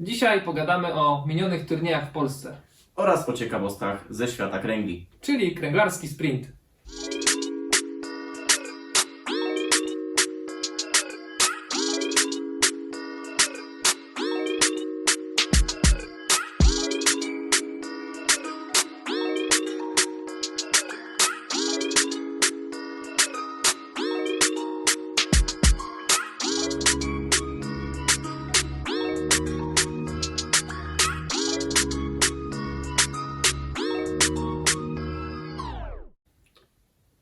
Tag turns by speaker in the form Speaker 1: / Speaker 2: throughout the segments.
Speaker 1: Dzisiaj pogadamy o minionych turniejach w Polsce,
Speaker 2: oraz o ciekawostkach ze świata kręgli.
Speaker 1: czyli kręglarski sprint.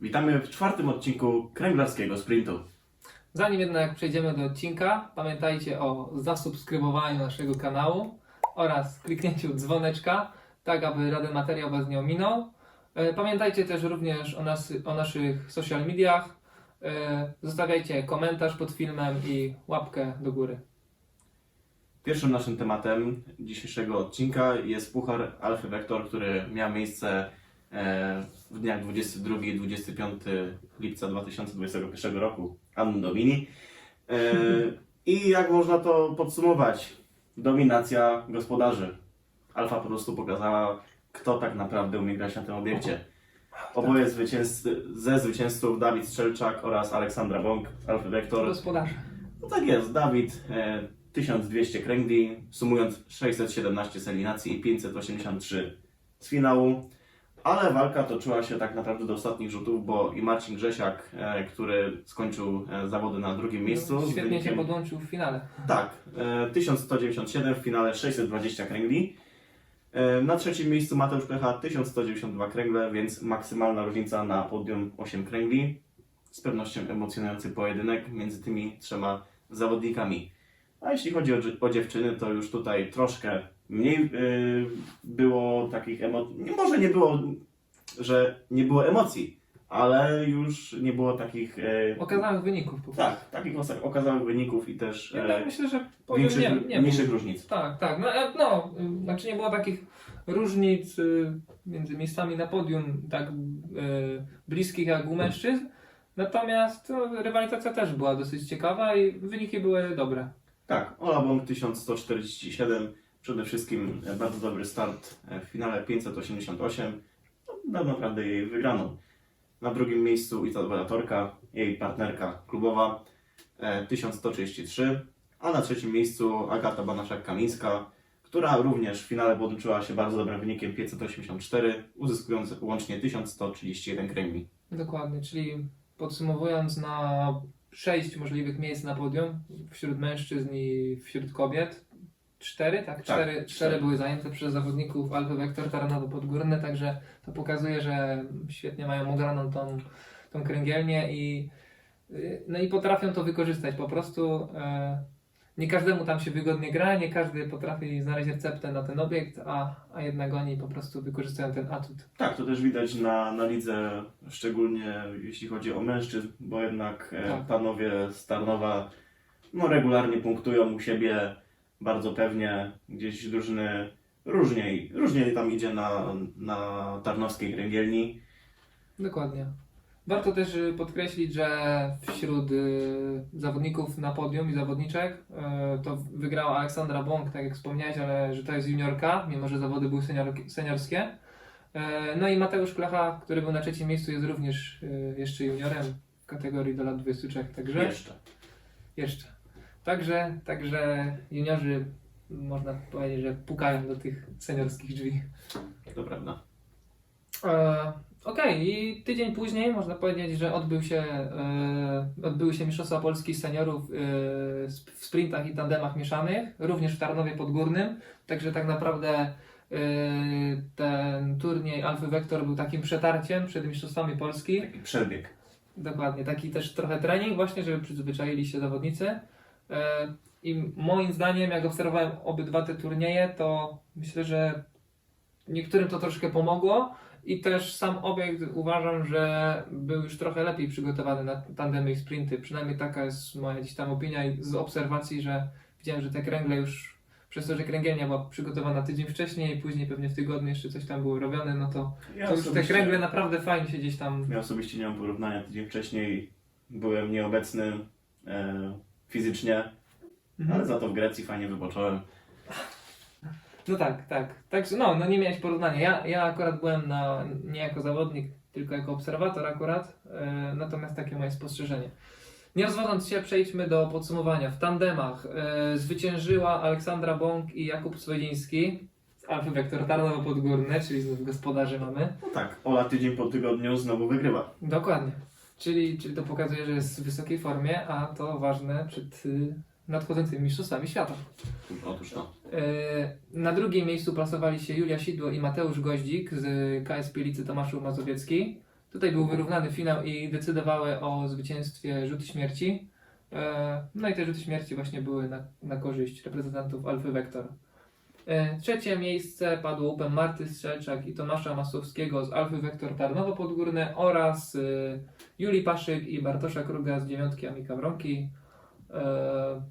Speaker 2: Witamy w czwartym odcinku kręglarskiego sprintu.
Speaker 1: Zanim jednak przejdziemy do odcinka, pamiętajcie o zasubskrybowaniu naszego kanału oraz kliknięciu dzwoneczka, tak aby żaden materiał Was nie ominął. E, Pamiętajcie też również o, nas, o naszych social mediach. E, Zostawiajcie komentarz pod filmem i łapkę do góry.
Speaker 2: Pierwszym naszym tematem dzisiejszego odcinka jest Puchar Alfy Vector, który miał miejsce w dniach 22 i 25 lipca 2021 roku, Anno Domini. E, I jak można to podsumować? Dominacja gospodarzy. Alfa po prostu pokazała, kto tak naprawdę umie grać na tym obiekcie. Oboje zwycięzcy, ze zwycięzców Dawid Strzelczak oraz Aleksandra Bąk, Alfy Vector.
Speaker 1: Gospodarze.
Speaker 2: No tak jest, Dawid e, 1200 kręgli, sumując 617 z eliminacji i 583 z finału. Ale walka toczyła się tak naprawdę do ostatnich rzutów, bo i Marcin Grzesiak, e, który skończył e, zawody na drugim miejscu. z
Speaker 1: No, Świetnie się
Speaker 2: wynikiem-
Speaker 1: podłączył w finale.
Speaker 2: Tak, e, 1197 w finale 620 kręgli. E, Na trzecim miejscu Mateusz Klecha 1192 kręgle, więc maksymalna różnica na podium 8 kręgli. Z pewnością emocjonujący pojedynek między tymi trzema zawodnikami. A jeśli chodzi o, o dziewczyny, to już tutaj troszkę mniej e, było takich emocji. Może nie było, że nie było emocji, ale już nie było takich. e,
Speaker 1: Okazałych wyników. po prostu.
Speaker 2: tak, takich osa- okazałych wyników i też. e,
Speaker 1: Jednak myślę, że powiem,
Speaker 2: większych,
Speaker 1: nie, nie
Speaker 2: mniejszych różnic.
Speaker 1: Tak, tak. No, e, no, y, znaczy nie było takich różnic y, między miejscami na podium tak y, bliskich jak u mężczyzn. Natomiast no, rywalizacja też była dosyć ciekawa i wyniki były dobre.
Speaker 2: Tak, Ola Bąk 1147, przede wszystkim e, bardzo dobry start e, w finale 588, no, naprawdę jej wygraną. Na drugim miejscu Izabela Torka, jej partnerka klubowa e, 1133, a na trzecim miejscu Agata Banaszak-Kamińska, która również w finale podłączyła się bardzo dobrym wynikiem 584, uzyskując łącznie 1131 kręgli.
Speaker 1: Dokładnie, czyli podsumowując na sześć możliwych miejsc na podium wśród mężczyzn i wśród kobiet. Cztery, tak? Cztery, cztery
Speaker 2: cztery.
Speaker 1: były zajęte przez zawodników Alpy Vector Taranowo Podgórne, także to pokazuje, że świetnie mają ograną tą, tą kręgielnię i, y, no i potrafią to wykorzystać. Po prostu e, nie każdemu tam się wygodnie gra, nie każdy potrafi znaleźć receptę na ten obiekt, a, a jednak oni po prostu wykorzystują ten atut.
Speaker 2: Tak, to też widać na, na lidze, szczególnie jeśli chodzi o mężczyzn, bo jednak e,
Speaker 1: Tak.
Speaker 2: panowie z Tarnowa no, regularnie punktują u siebie bardzo pewnie, gdzieś drużyny różniej, różnie tam idzie na, na tarnowskiej kręgielni.
Speaker 1: Dokładnie. Warto też y, podkreślić, że wśród y, zawodników na podium i zawodniczek y, to wygrała Aleksandra Bąk, tak jak wspomniałeś, ale że to jest juniorka, mimo że zawody były senior, seniorskie. No i Mateusz Klecha, który był na trzecim miejscu, jest również jeszcze juniorem w kategorii do lat 23, także
Speaker 2: Jeszcze.
Speaker 1: jeszcze. Także, także juniorzy można powiedzieć, że pukają do tych seniorskich drzwi.
Speaker 2: To prawda.
Speaker 1: E, Okej, i tydzień później można powiedzieć, że odbył się, e, odbyły się Mistrzostwa Polski seniorów e, w sprintach i tandemach mieszanych, również w Tarnowie Podgórnym. Także tak naprawdę e, ten turniej Alfy Vector był takim przetarciem przed Mistrzostwami Polski.
Speaker 2: Taki przebieg.
Speaker 1: Dokładnie, taki też trochę trening właśnie, żeby przyzwyczaili się zawodnicy. E, I moim zdaniem, jak obserwowałem obydwa te turnieje, to myślę, że niektórym to troszkę pomogło i też sam obiekt uważam, że był już trochę lepiej przygotowany na tandemy i sprinty. Przynajmniej taka jest moja gdzieś tam opinia i z obserwacji, że widziałem, że te kręgle już przez to, że kręgielnia była przygotowana tydzień wcześniej, później pewnie w tygodniu jeszcze coś tam było robione, no to,
Speaker 2: Ja
Speaker 1: to już te kręgle naprawdę fajnie się gdzieś tam
Speaker 2: Ja osobiście nie mam porównania. Tydzień wcześniej byłem nieobecny e, fizycznie,
Speaker 1: Mhm.
Speaker 2: ale za to w Grecji fajnie wypocząłem.
Speaker 1: No tak, tak. Także no, no nie miałeś porównania. Ja, ja akurat byłem na, nie jako zawodnik, tylko jako obserwator akurat. E, natomiast takie moje spostrzeżenie. Nie rozwodząc się, przejdźmy do podsumowania. W tandemach e, zwyciężyła Aleksandra Bąk i Jakub Swedziński z Alfy Vektor Tarnowo Podgórne, czyli znów gospodarzy mamy.
Speaker 2: No tak, Ola tydzień po tygodniu znowu wygrywa.
Speaker 1: Dokładnie. Czyli, czyli to pokazuje, że jest w wysokiej formie, a to ważne przed y, nadchodzącymi mistrzostwami świata.
Speaker 2: Otóż to.
Speaker 1: E, Na drugim miejscu plasowali się Julia Sidło i Mateusz Goździk z KS Pielicy Tomaszów Mazowiecki. Tutaj był wyrównany finał i decydowały o zwycięstwie rzuty śmierci. E, No i te rzuty śmierci właśnie były na, na korzyść reprezentantów Alfy Vektor. E, Trzecie miejsce padło łupem Marty Strzelczak i Tomasza Masłowskiego z Alfy Vektor Tarnowo Podgórne oraz e, Julii Paszyk i Bartosza Kruga z dziewiątki Amika Wronki. E,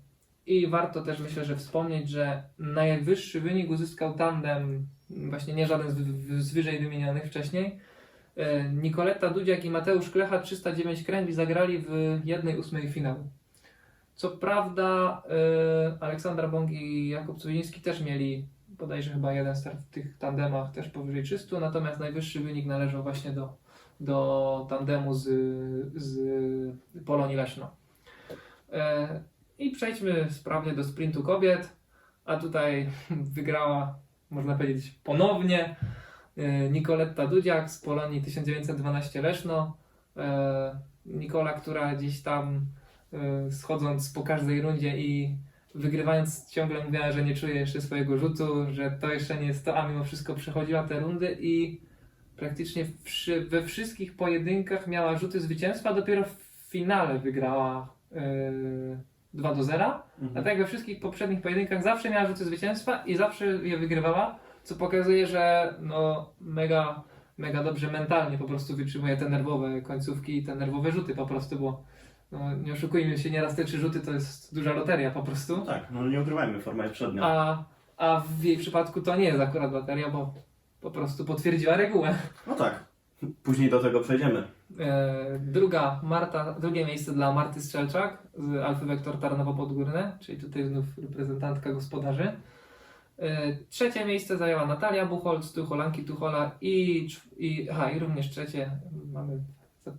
Speaker 1: I warto też myślę, że wspomnieć, że najwyższy wynik uzyskał tandem, właśnie nie żaden z, wyżej wymienionych wcześniej. Nikoletta Dudziak i Mateusz Klecha 309 kręgli zagrali w 1-8 finału. Co prawda e, Aleksandra Bąk i Jakub Cuwiński też mieli bodajże chyba jeden start w tych tandemach też powyżej 300, natomiast najwyższy wynik należał właśnie do, do tandemu z, z Polonii Leszno. E, I przejdźmy sprawnie do sprintu kobiet, a tutaj wygrała, można powiedzieć, ponownie e, Nikoletta Dudziak z Polonii 1912 Leszno. Nikola, która gdzieś tam schodząc po każdej rundzie i wygrywając ciągle mówiła, że nie czuje jeszcze swojego rzutu, że to jeszcze nie jest to, a mimo wszystko przechodziła te rundy i praktycznie we wszystkich pojedynkach miała rzuty zwycięstwa, dopiero w finale wygrała yy, 2 do 0. A
Speaker 2: Mhm.
Speaker 1: tak we wszystkich poprzednich pojedynkach zawsze miała rzuty zwycięstwa i zawsze je wygrywała, co pokazuje, że no mega, mega dobrze mentalnie po prostu wytrzymuje te nerwowe końcówki i te nerwowe rzuty po prostu, bo no, nie oszukujmy się, nieraz te trzy rzuty to jest duża loteria po prostu.
Speaker 2: No tak, no nie ukrywajmy, forma jest przednia.
Speaker 1: A, a w jej przypadku to nie jest akurat loteria, bo po prostu potwierdziła regułę.
Speaker 2: No tak, później do tego przejdziemy.
Speaker 1: E, druga Marta, drugie miejsce dla Marty Strzelczak z Alfy Vektor Tarnowo Podgórne, czyli tutaj znów reprezentantka gospodarzy. E, trzecie miejsce zajęła Natalia Buchholz, Tucholanki Tuchola i, i, aha, i również trzecie mamy,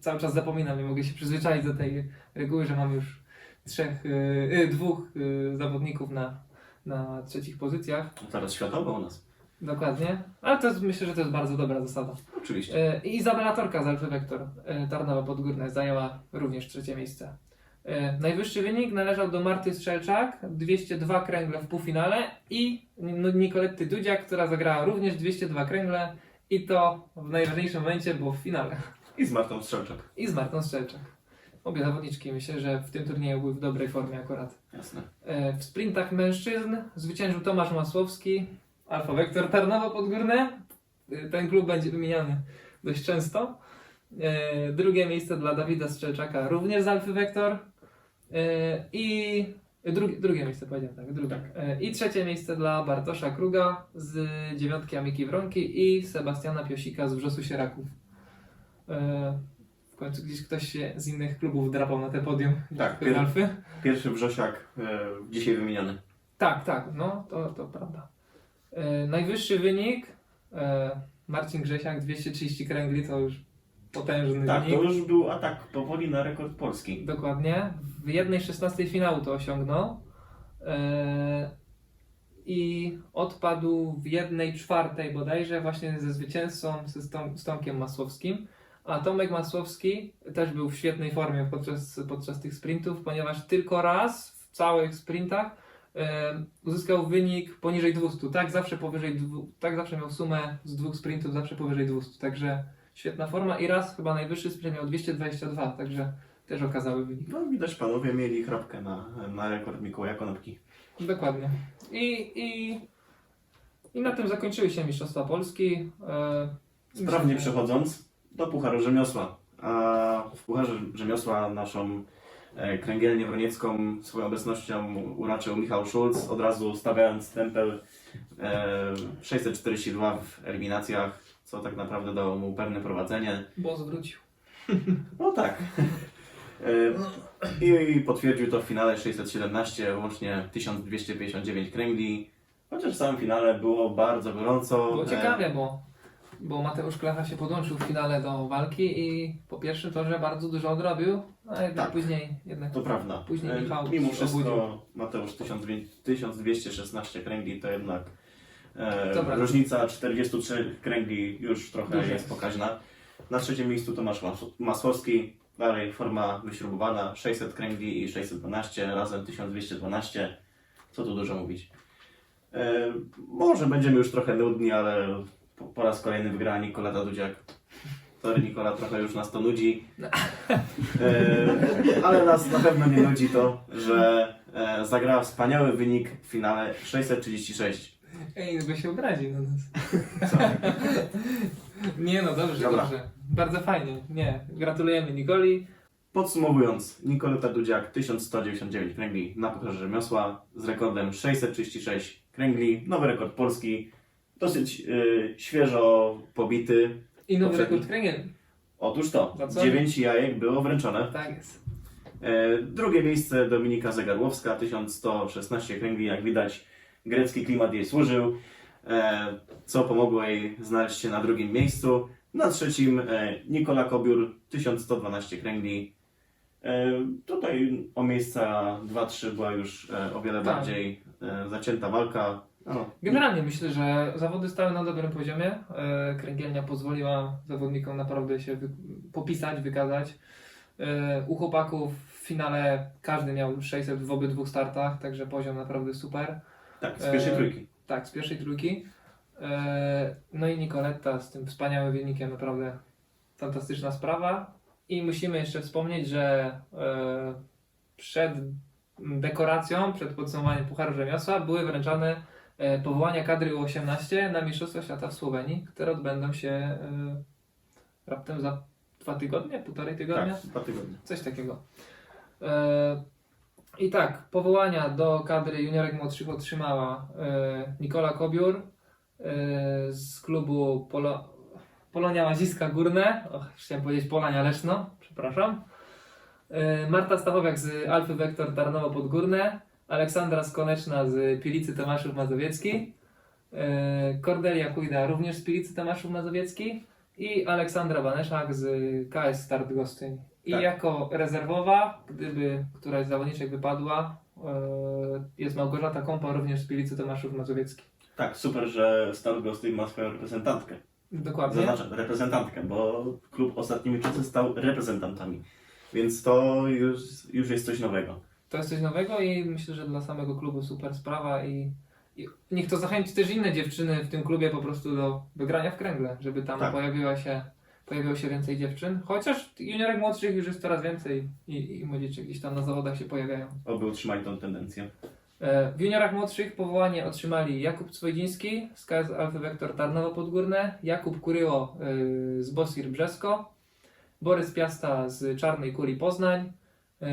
Speaker 1: cały czas zapominam, nie mogę się przyzwyczaić do tej reguły, że mamy już trzech, e, e, dwóch e, zawodników na, na trzecich pozycjach.
Speaker 2: Teraz światowa u nas.
Speaker 1: Dokładnie, ale to jest, myślę, że to jest bardzo dobra zasada.
Speaker 2: Oczywiście.
Speaker 1: E, I Izabela Torka z Alfy Vektor e, Tarnowo Podgórne zajęła również trzecie miejsce. Najwyższy wynik należał do Marty Strzelczak, 202 kręgle w półfinale i Nicoletty Dudziak, która zagrała również 202 kręgle i to w najważniejszym momencie, bo w finale.
Speaker 2: I z Martą Strzelczak.
Speaker 1: I z Martą Strzelczak. Obie zawodniczki myślę, że w tym turnieju były w dobrej formie akurat.
Speaker 2: Jasne.
Speaker 1: E, W sprintach mężczyzn zwyciężył Tomasz Masłowski, Alfa Vektor Tarnowo Podgórne. E, Ten klub będzie wymieniany dość często. E, Drugie miejsce dla Dawida Strzelczaka, również z Alfy Vektor. E, I drugie, drugie miejsce powiedziałem, tak, drugie. E, I trzecie miejsce dla Bartosza Kruga z dziewiątki Amiki Wronki i Sebastiana Piosika z Wrzosu Sieraków. E, W końcu gdzieś ktoś się z innych klubów drapał na te podium.
Speaker 2: Tak, pier-
Speaker 1: Alfy.
Speaker 2: Pierwszy Wrzosiak e, dzisiaj wymieniony.
Speaker 1: Tak, tak, no to, to prawda. E, najwyższy wynik e, Marcin Grzesiak 230 kręgli to już potężny
Speaker 2: Tak, to
Speaker 1: wynik.
Speaker 2: już był atak powoli na rekord polski.
Speaker 1: Dokładnie. W 1.16 finału to osiągnął. E, I odpadł w 1.4 bodajże właśnie ze zwycięzcą ze Stom- z Tomkiem Masłowskim. A Tomek Masłowski też był w świetnej formie podczas, podczas tych sprintów, ponieważ tylko raz w całych sprintach uzyskał wynik poniżej 200. Tak zawsze powyżej tak zawsze miał sumę z dwóch sprintów, zawsze powyżej 200. Także świetna forma i raz chyba najwyższy sprint miał 222, także też okazały wynik.
Speaker 2: No widać panowie mieli chrapkę na, na rekord Mikołaja Konopki.
Speaker 1: Dokładnie. I, i, I na tym zakończyły się Mistrzostwa Polski. E,
Speaker 2: Sprawnie przechodząc do Pucharu Rzemiosła. A w Pucharze Rzemiosła naszą e, kręgielnię wroniecką swoją obecnością uraczył Michał Schulz, od razu stawiając tempel e, 642 w eliminacjach, co tak naprawdę dało mu pewne prowadzenie.
Speaker 1: Bo zwrócił.
Speaker 2: No tak. E, I potwierdził to w finale 617, łącznie 1259 kręgli. Chociaż w samym finale było bardzo gorąco.
Speaker 1: Było
Speaker 2: e,
Speaker 1: ciekawie, bo, bo Mateusz Klecha się podłączył w finale do walki i po pierwszym torze bardzo dużo odrobił, a jednak
Speaker 2: Tak.
Speaker 1: później jednak
Speaker 2: To prawda.
Speaker 1: Później
Speaker 2: E,
Speaker 1: Michał
Speaker 2: Mimo wszystko
Speaker 1: obudził.
Speaker 2: Mateusz 1216 kręgli to jednak e, różnica 43 kręgli już trochę
Speaker 1: Dużo.
Speaker 2: jest pokaźna. Na trzecim miejscu Tomasz Mas- Masłowski, dalej forma wyśrubowana, 600 kręgli i 612, razem 1212. Co tu dużo mówić. E, może będziemy już trochę nudni, ale po, po raz kolejny wygrała Nikoleta Dudziak. Sorry Nikola, trochę już nas to nudzi. E, ale nas na pewno nie nudzi to, że e, zagrała wspaniały wynik w finale 636.
Speaker 1: Ej, by się obraził na nas.
Speaker 2: Co?
Speaker 1: Nie no, dobrze,
Speaker 2: Dobra.
Speaker 1: dobrze. Bardzo fajnie. Nie, gratulujemy Nikoli.
Speaker 2: Podsumowując, Nikoleta Dudziak 1199 kręgli na pucharze rzemiosła z rekordem 636 kręgli, nowy rekord polski, dosyć e, świeżo pobity.
Speaker 1: I nowy
Speaker 2: Poprzedni.
Speaker 1: rekord kręgiel.
Speaker 2: Otóż to,
Speaker 1: Za co?
Speaker 2: 9 jajek było wręczone.
Speaker 1: Tak jest.
Speaker 2: E, Drugie miejsce Dominika Zegarłowska, 1116 kręgli, jak widać grecki klimat jej służył, e, co pomogło jej znaleźć się na drugim miejscu. Na trzecim e, Nikola Kobiur, 1112 kręgli. E, Tutaj o miejsca 2-3 była już e, o wiele
Speaker 1: Tak.
Speaker 2: bardziej e, zacięta walka. No,
Speaker 1: Generalnie myślę, że zawody stały na dobrym poziomie. E, Kręgielnia pozwoliła zawodnikom naprawdę się wy- popisać, wykazać. E, U chłopaków w finale każdy miał 600 w obydwu startach, także poziom naprawdę super.
Speaker 2: tak, z pierwszej
Speaker 1: E,
Speaker 2: trójki.
Speaker 1: Tak, z pierwszej trójki. No i Nicoletta z tym wspaniałym wynikiem, naprawdę fantastyczna sprawa. I musimy jeszcze wspomnieć, że przed dekoracją, przed podsumowaniem Pucharu Rzemiosła były wręczane powołania kadry U18 na Mistrzostwa Świata w Słowenii, które odbędą się e, raptem za dwa tygodnie, półtorej tygodnia.
Speaker 2: Tak, dwa tygodnie.
Speaker 1: Coś takiego. E, I tak, powołania do kadry juniorek młodszych otrzymała e, Nikola Kobiur e, z klubu Polo, Polonia Łaziska Górne. Och, chciałem powiedzieć Polania Leszno, przepraszam. E, Marta Stachowiak z Alfy Wektor Tarnowo Podgórne. Aleksandra Skoneczna z Pilicy Tomaszów Mazowiecki. E, Kordelia Kujda również z Pilicy Tomaszów Mazowiecki. I Aleksandra Baneszak z KS Start Gostyń. I
Speaker 2: Tak.
Speaker 1: jako rezerwowa, gdyby któraś z zawodniczek wypadła, e, jest Małgorzata Kąpa również z Pilicy Tomaszów Mazowiecki.
Speaker 2: Tak, super, że Star Gostyń ma swoją reprezentantkę.
Speaker 1: Dokładnie.
Speaker 2: Zaznaczam, reprezentantkę, bo klub ostatnimi czasy stał reprezentantami. Więc to już, już jest coś nowego.
Speaker 1: To jest coś nowego i myślę, że dla samego klubu super sprawa i, i niech to zachęci też inne dziewczyny w tym klubie po prostu do, do grania w kręgle, żeby tam
Speaker 2: Tak.
Speaker 1: pojawiła się, pojawiło się więcej dziewczyn. Chociaż juniorek młodszych już jest coraz więcej i, i młodzieży gdzieś tam na zawodach się pojawiają.
Speaker 2: Oby utrzymali tą tendencję.
Speaker 1: E, W juniorach młodszych powołanie otrzymali Jakub Cwojdziński z KS Alfy Wektor Tarnowo Podgórne, Jakub Kuryło y, z Bosir Brzesko, Borys Piasta z Czarnej Kuli Poznań,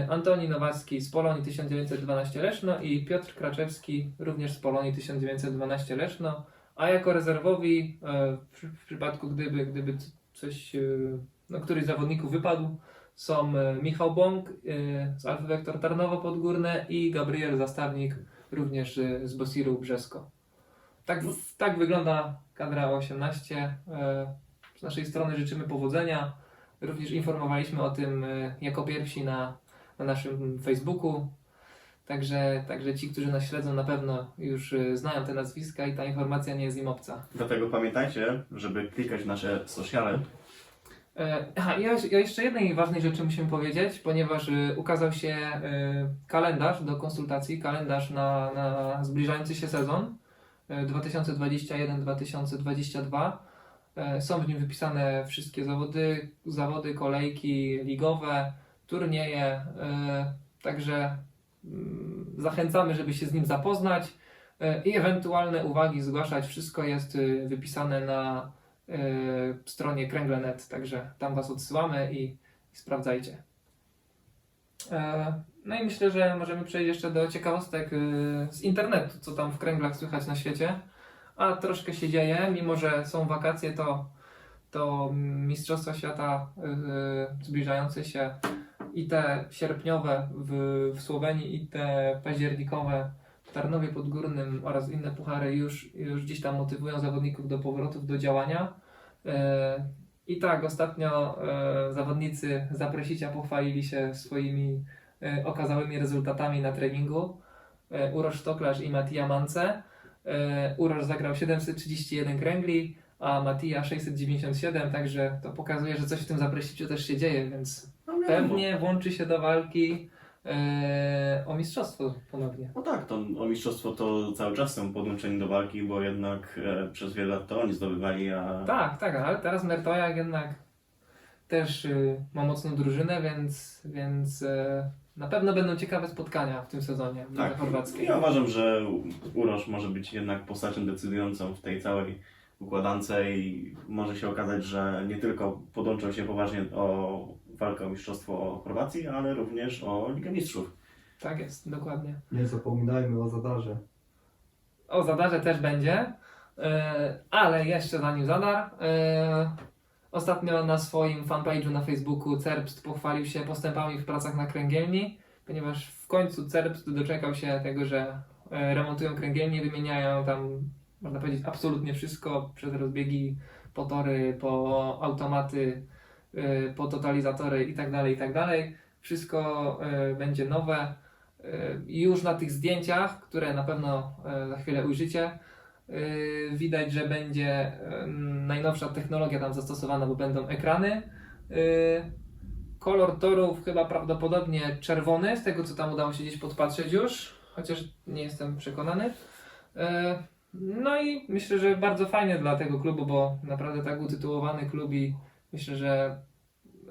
Speaker 1: Antoni Nowacki z Polonii 1912 Leszno i Piotr Kraczewski również z Polonii 1912 Leszno, a jako rezerwowi e, w, przy- w przypadku gdyby, gdyby coś, y, no, któryś z zawodników wypadł, są e, Michał Bąk e, z Alfy Wektor Tarnowo Podgórne i Gabriel Zastawnik również e, z Bosiru Brzesko. Tak, tak wygląda kadra 18. E, Z naszej strony życzymy powodzenia. Również informowaliśmy o tym e, jako pierwsi na, na naszym Facebooku. Także, także ci, którzy nas śledzą, na pewno już e, znają te nazwiska i ta informacja nie jest im obca.
Speaker 2: Dlatego pamiętajcie, żeby klikać w nasze sociale.
Speaker 1: E, Aha, ja, ja jeszcze jednej ważnej rzeczy musimy powiedzieć, ponieważ e, ukazał się e, kalendarz do konsultacji, kalendarz na, na zbliżający się sezon e, 2021-2022. E, Są w nim wypisane wszystkie zawody, zawody, kolejki ligowe, turnieje, e, także mm, zachęcamy, żeby się z nim zapoznać e, i ewentualne uwagi zgłaszać. Wszystko jest e, wypisane na e, stronie kręgle.net, także tam Was odsyłamy i, sprawdzajcie. No i myślę, że możemy przejść jeszcze do ciekawostek e, z internetu, co tam w kręglach słychać na świecie. A troszkę się dzieje, mimo że są wakacje, to, to Mistrzostwa Świata e, zbliżające się i te sierpniowe w, w Słowenii, i te październikowe w Tarnowie Podgórnym oraz inne puchary już, już gdzieś tam motywują zawodników do powrotów do działania. E, I tak, ostatnio e, zawodnicy Zaprosicia pochwalili się swoimi e, okazałymi rezultatami na treningu. E, Urosz Toklarz i Matija Mance. Urosz zagrał 731 kręgli, a Matija 697, także to pokazuje, że coś w tym Zaprosiciu też się dzieje, więc Pewnie włączy się do walki e, o mistrzostwo ponownie.
Speaker 2: No tak, to o mistrzostwo to cały czas są podłączeni do walki, bo jednak e, przez wiele lat to oni zdobywali, a
Speaker 1: Tak, tak, ale teraz Mertojak jednak też y, ma mocną drużynę, więc, więc e, na pewno będą ciekawe spotkania w tym sezonie
Speaker 2: tak,
Speaker 1: tak, chorwackiej.
Speaker 2: ja uważam, że Urosz może być jednak postacią decydującą w tej całej układance i może się okazać, że nie tylko podłączą się poważnie o walkę o mistrzostwo Chorwacji, ale również o Ligę Mistrzów.
Speaker 1: Tak jest, dokładnie.
Speaker 3: Nie zapominajmy o zadarze.
Speaker 1: O Zadarze też będzie, e, ale jeszcze zanim Zadar, e, ostatnio na swoim fanpage'u na Facebooku Cerbst pochwalił się postępami w pracach na kręgielni, ponieważ w końcu Cerbst doczekał się tego, że e, remontują kręgielnię, wymieniają tam, można powiedzieć, absolutnie wszystko, przez rozbiegi, po tory, po automaty, e, po totalizatory itd., itd. Wszystko e, będzie nowe. I już na tych zdjęciach, które na pewno za chwilę ujrzycie, widać, że będzie najnowsza technologia tam zastosowana, bo będą ekrany. Kolor torów chyba prawdopodobnie czerwony, z tego co tam udało się gdzieś podpatrzeć już, chociaż nie jestem przekonany. E, No i myślę, że bardzo fajnie dla tego klubu, bo naprawdę tak utytułowany klub i myślę, że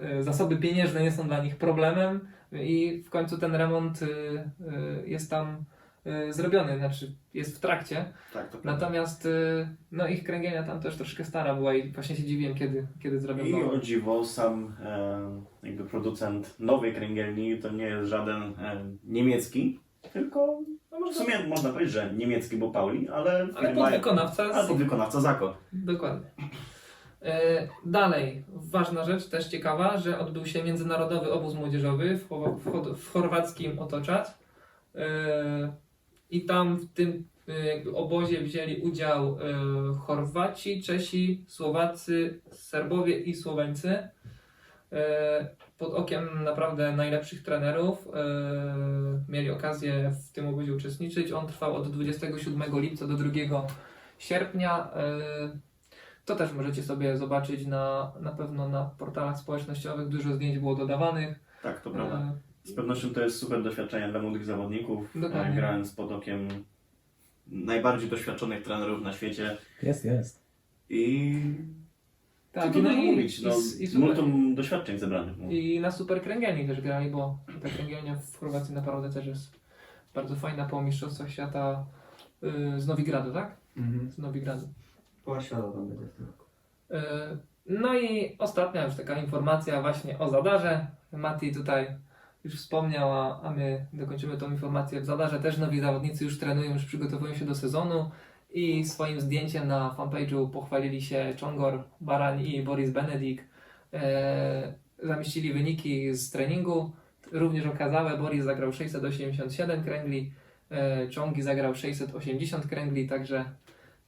Speaker 1: e, zasoby pieniężne nie są dla nich problemem i w końcu ten remont y, y, jest tam zrobiony, znaczy jest w trakcie.
Speaker 2: Tak.
Speaker 1: Natomiast no ich kręgielnia tam też troszkę stara była i właśnie się dziwiłem kiedy, kiedy zrobią
Speaker 2: I
Speaker 1: nową.
Speaker 2: o dziwo, sam e, jakby producent nowej kręgielni to nie jest żaden e, niemiecki, tylko w sumie można powiedzieć, że niemiecki, bo Pauli, ale,
Speaker 1: Ale podwykonawca
Speaker 2: ale podwykonawca Zako.
Speaker 1: Dokładnie. E, Dalej, ważna rzecz, też ciekawa, że odbył się międzynarodowy obóz młodzieżowy w, w, w chorwackim Otoczać. E, I tam w tym e, obozie wzięli udział Chorwaci, Czesi, Słowacy, Serbowie i Słoweńcy. Pod okiem naprawdę najlepszych trenerów e, mieli okazję w tym obozie uczestniczyć. On trwał od 27 lipca do 2 sierpnia. e, To też możecie sobie zobaczyć na, na pewno na portalach społecznościowych. Dużo zdjęć było dodawanych.
Speaker 2: Tak, to prawda.
Speaker 1: E,
Speaker 2: Z pewnością to jest super doświadczenie dla młodych zawodników,
Speaker 1: Dokładnie.
Speaker 2: grając pod okiem najbardziej doświadczonych trenerów na świecie
Speaker 4: Jest, jest.
Speaker 2: i
Speaker 1: Tak, i, no
Speaker 2: dużo
Speaker 1: i,
Speaker 2: mówić, no,
Speaker 1: i, i, super,
Speaker 2: multum doświadczeń zebranych. no.
Speaker 1: I na super kręgielni też grali, bo ta kręgielnia w Chorwacji naprawdę też jest bardzo fajna po Mistrzostwach Świata y, z Nowigradu, tak?
Speaker 3: Mhm.
Speaker 1: Z Nowigradu.
Speaker 3: Poła świata tam będzie w tym roku.
Speaker 1: Y, No i ostatnia już taka informacja właśnie o Zadarze. Mati tutaj już wspomniał, a, a my dokończymy tą informację. W Zadarze też nowi zawodnicy już trenują, już przygotowują się do sezonu i swoim zdjęciem na fanpage'u pochwalili się Czongor, Barań i Boris Benedik. E, zamieścili wyniki z treningu, również okazałe. Boris zagrał 687 kręgli, e, Czongi zagrał 680 kręgli, także,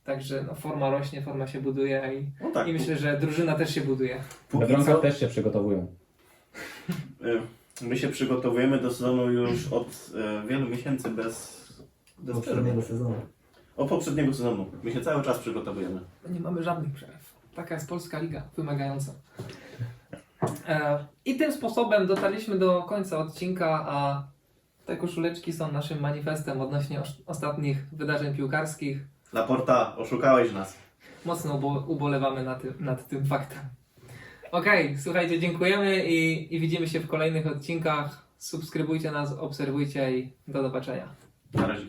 Speaker 1: także no, forma rośnie, forma się buduje i
Speaker 2: No tak,
Speaker 1: i myślę, że drużyna też się buduje.
Speaker 2: Póki
Speaker 4: Wronkach
Speaker 2: co,
Speaker 4: też się przygotowują.
Speaker 2: e, my się przygotowujemy do sezonu już od wielu miesięcy bez, bez
Speaker 3: Poprzedniego
Speaker 2: przerwy.
Speaker 3: sezonu.
Speaker 2: Od poprzedniego sezonu. My się cały czas przygotowujemy.
Speaker 1: Nie mamy żadnych przerw. Taka jest polska liga, wymagająca. E, I tym sposobem dotarliśmy do końca odcinka, a te koszuleczki są naszym manifestem odnośnie os- ostatnich wydarzeń piłkarskich.
Speaker 2: Laporta, oszukałeś nas.
Speaker 1: Mocno ubo- ubolewamy nad tym, nad tym faktem. Okej, słuchajcie, dziękujemy i, i widzimy się w kolejnych odcinkach. Subskrybujcie nas, obserwujcie i do zobaczenia.
Speaker 2: Na razie.